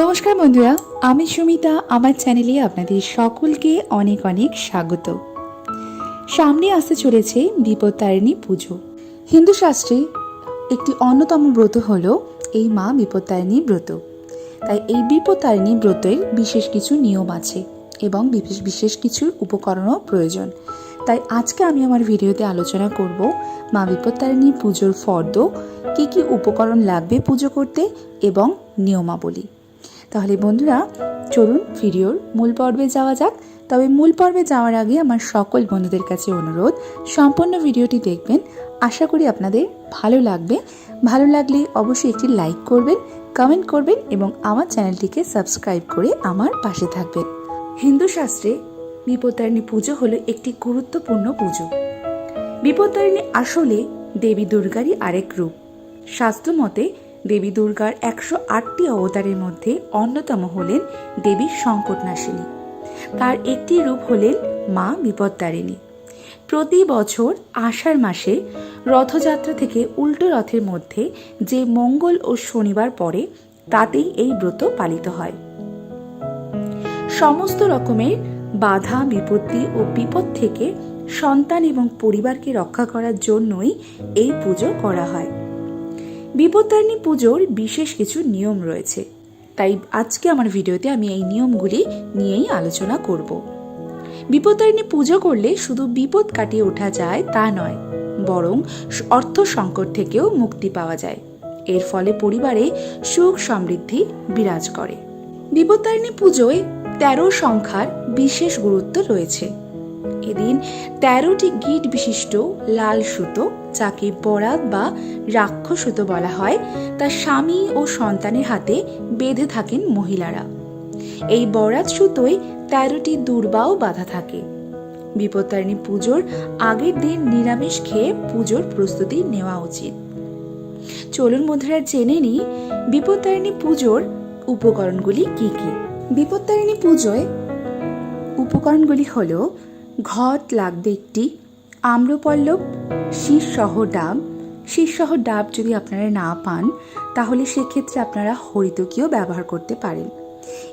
নমস্কার বন্ধুরা, আমি সুমিতা, আমার চ্যানেলে আপনাদের সকলকে অনেক অনেক স্বাগত। সামনে আসতে চলেছে বিপত্তারিণী পুজো। হিন্দু শাস্ত্রে একটি অন্যতম ব্রত হল এই মা বিপত্তারিণী ব্রত। তাই এই বিপত্তারিণী ব্রতের বিশেষ কিছু নিয়ম আছে এবং বিশেষ বিশেষ কিছু উপকরণও প্রয়োজন। তাই আজকে আমি আমার ভিডিওতে আলোচনা করব মা বিপত্তারিণী পুজোর ফর্দ, কী কী উপকরণ লাগবে পুজো করতে এবং নিয়মাবলী। তাহলে বন্ধুরা, চলুন ভিডিওর মূল পর্বে যাওয়া যাক। তবে মূল পর্বে যাওয়ার আগে আমার সকল বন্ধুদের কাছে অনুরোধ, সম্পূর্ণ ভিডিওটি দেখবেন। আশা করি আপনাদের ভালো লাগবে। ভালো লাগলে অবশ্যই একটি লাইক করবেন, কমেন্ট করবেন এবং আমার চ্যানেলটিকে সাবস্ক্রাইব করে আমার পাশে থাকবেন। হিন্দু শাস্ত্রে বিপত্তারিণী পুজো হলো একটি গুরুত্বপূর্ণ পুজো। বিপত্তারিণী আসলে দেবী দুর্গারই আরেক রূপ। শাস্ত্র মতে দেবী দুর্গার একশো আটটি অবতারের মধ্যে অন্যতম হলেন দেবী সংকটনাশিনী। তার একটি রূপ হলেন মা বিপত্তারিণী প্রতি বছর আষাঢ় মাসে রথযাত্রা থেকে উল্টো রথের মধ্যে যে মঙ্গল ও শনিবার পড়ে, তাতেই এই ব্রত পালিত হয়। সমস্ত রকমের বাধা, বিপত্তি ও বিপদ থেকে সন্তান এবং পরিবারকে রক্ষা করার জন্যই এই পুজো করা হয়। বিপত্তারিণী পুজোর বিশেষ কিছু নিয়ম রয়েছে। তাই আজকে আমার ভিডিওতে আমি এই নিয়মগুলি নিয়েই আলোচনা করব। বিপত্তারিণী পুজো করলে শুধু বিপদ কাটিয়ে ওঠা যায় তা নয়, বরং অর্থ সংকট থেকেও মুক্তি পাওয়া যায়। এর ফলে পরিবারে সুখ সমৃদ্ধি বিরাজ করে। বিপত্তারিণী পুজোয় তেরো সংখ্যার বিশেষ গুরুত্ব রয়েছে। এদিন তেরোটি গিট বিশিষ্ট লাল সুতো, যাকে বরাত বা রাক্ষস সুতো বলা হয় তা স্বামী ও সন্তানের হাতে বেঁধে থাকেন মহিলারা। এই বরাত সুতোয় তেরোটি দুর্বাও বাঁধা থাকে। বিপত্তারিণী পুজোর আগের দিন নিরামিষ খেয়ে পুজোর প্রস্তুতি নেওয়া উচিত। চলুন বন্ধুরা জেনে নিই বিপত্তারিণী পুজোর উপকরণগুলি কি কি। বিপত্তারিণী পুজোয় উপকরণগুলি হলো ঘট লাগবে একটি আম্রপল্লব শীষসহ ডাব। শীষসহ ডাব যদি আপনারা না পান, তাহলে সেক্ষেত্রে আপনারা হরিতকীয় ব্যবহার করতে পারেন।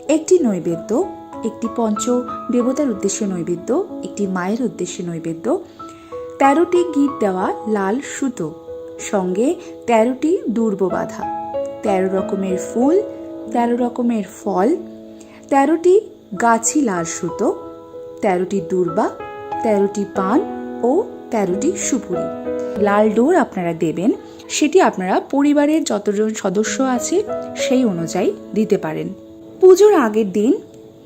একটি নৈবেদ্য, একটি পঞ্চ দেবতার উদ্দেশ্যে নৈবেদ্য, একটি মায়ের উদ্দেশ্যে নৈবেদ্য, তেরোটি গিট দেওয়া লাল সুতো, সঙ্গে তেরোটি দুর্ব বাধা। তেরো রকমের ফুল, তেরো রকমের ফল, তেরোটি গাছি লাল সুতো তেরোটি দুর্বা, তেরোটি পান ও তেরোটি সুপুরি। লাল ডোর আপনারা দেবেন, সেটি আপনারা পরিবারের যতজন সদস্য আছে সেই অনুযায়ী দিতে পারেন। পুজোর আগের দিন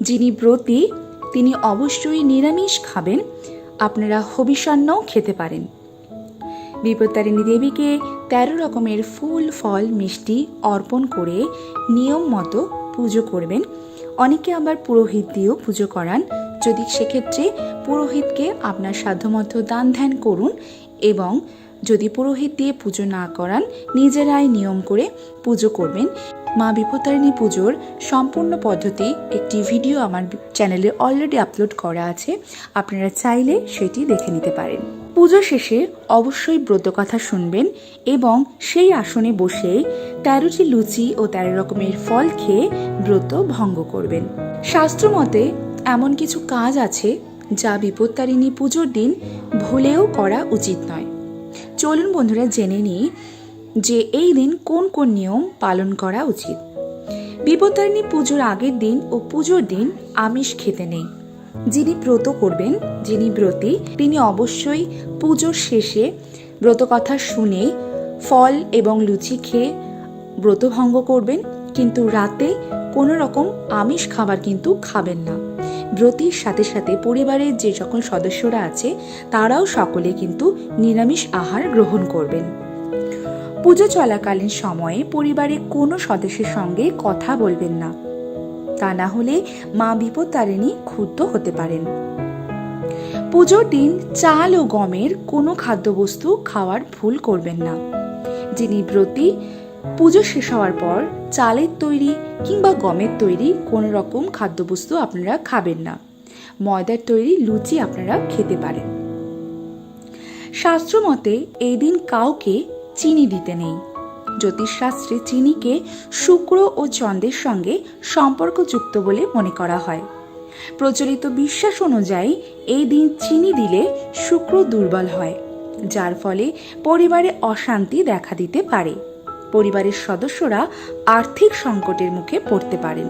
যিনি ব্রতী, তিনি অবশ্যই নিরামিষ খাবেন, আপনারা হবিষান্নও খেতে পারেন। বিপত্তারিণী দেবীকে তেরো রকমের ফুল, ফল, মিষ্টি অর্পণ করে নিয়ম মতো পুজো করবেন। অনেকে আবার পুরোহিত দিয়েও পুজো করান। যদি সেক্ষেত্রে পুরোহিতকে আপনার সাধ্যমতো দান ধ্যান করুন এবং যদি পুরোহিত দিয়ে পুজো না করান, নিজেরাই নিয়ম করে পুজো করবেন। মা বিপত্তারিণী পুজোর সম্পূর্ণ পদ্ধতি একটি ভিডিও আমার চ্যানেলে অলরেডি আপলোড করা আছে। আপনারা চাইলে সেটি দেখে নিতে পারেন। পুজো শেষে অবশ্যই ব্রতকথা শুনবেন এবং সেই আসনে বসে তেরোটি লুচি ও তেরো রকমের ফল খেয়ে ব্রত ভঙ্গ করবেন। শাস্ত্র মতে এমন কিছু কাজ আছে যা বিপত্তারিণী পুজোর দিন ভুলেও করা উচিত নয়। চলুন বন্ধুরা জেনে নিই যে এই দিন কোন কোন নিয়ম পালন করা উচিত। বিপত্তারিণী পুজোর আগের দিন ও পুজোর দিন আমিষ খেতে নেই। যিনি ব্রত করবেন, যিনি ব্রতী, তিনি অবশ্যই পুজোর শেষে ব্রতকথা শুনে ফল এবং লুচি খেয়ে ব্রতভঙ্গ করবেন, কিন্তু রাতে কোনো রকম আমিষ খাবার কিন্তু খাবেন না। ব্রতির সাথে সাথে পরিবারের যে সকল সদস্যরা আছে, তারাও সকলে কিন্তু নিরামিষ আহার গ্রহণ করবেন। পুজো চলাকালীন সময়ে পরিবারের কোনো সদস্যের সঙ্গে কথা বলবেন না। তা না হলে মা বিপত্তারিণী ক্ষুব্ধ হতে পারেন। পুজোর দিন চাল ও গমের কোনো খাদ্যবস্তু খাওয়ার ভুল করবেন না। যিনি ব্রতী, পুজো শেষ হওয়ার পর চালের তৈরি কিংবা গমের তৈরি কোনো রকম খাদ্যবস্তু আপনারা খাবেন না। ময়দার তৈরি লুচি আপনারা খেতে পারেন। শাস্ত্র মতে এই দিন কাউকে চিনি দিতে নেই। জ্যোতিষশাস্ত্রে চিনিকে শুক্র ও চন্দ্রের সঙ্গে সম্পর্কযুক্ত বলে মনে করা হয়। প্রচলিত বিশ্বাস অনুযায়ী, এই দিন চিনি দিলে শুক্র দুর্বল হয়, যার ফলে পরিবারে অশান্তি দেখা দিতে পারে। পরিবারের সদস্যরা আর্থিক সংকটের মুখে পড়তে পারেন।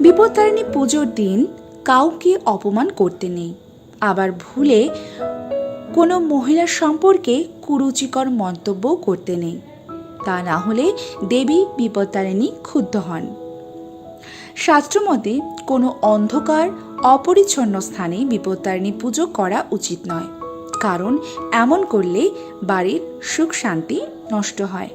বিপত্তারিণী পুজোর দিন কাউকে অপমান করতে নেই। আবার ভুলে কোনো মহিলার সম্পর্কে কুরুচিকর মন্তব্য করতে নেই। তা না হলে দেবী বিপত্তারিণী ক্ষুব্ধ হন। শাস্ত্রমতে কোনো অন্ধকার, অপরিচ্ছন্ন স্থানে বিপত্তারিণী পুজো করা উচিত নয়। কারণ এমন করলে বাড়ির সুখ শান্তি নষ্ট হয়।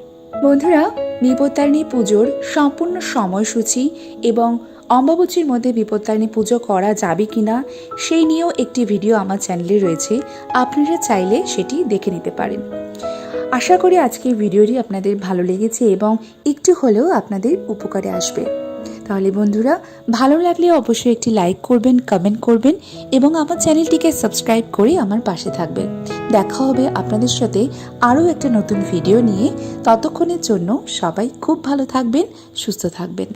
বন্ধুরা, বিপত্তারিণী পুজোর সম্পূর্ণ সময়সূচি এবং অম্বাবচীর মধ্যে বিপত্তারিণী পুজো করা যাবে কি না সেই নিয়েও একটি ভিডিও আমার চ্যানেলে রয়েছে। আপনারা চাইলে সেটি দেখে নিতে পারেন। আশা করি আজকের ভিডিওটি আপনাদের ভালো লেগেছে এবং একটু হলেও আপনাদের উপকারে আসবে। তাহলে বন্ধুরা, ভালো লাগলে অবশ্যই একটি লাইক করবেন, কমেন্ট করবেন এবং আমার চ্যানেলটিকে সাবস্ক্রাইব করে আমার পাশে থাকবেন। দেখা হবে আপনাদের সাথে আরও একটা নতুন ভিডিও নিয়ে। ততক্ষণের জন্য সবাই খুব ভালো থাকবেন, সুস্থ থাকবেন।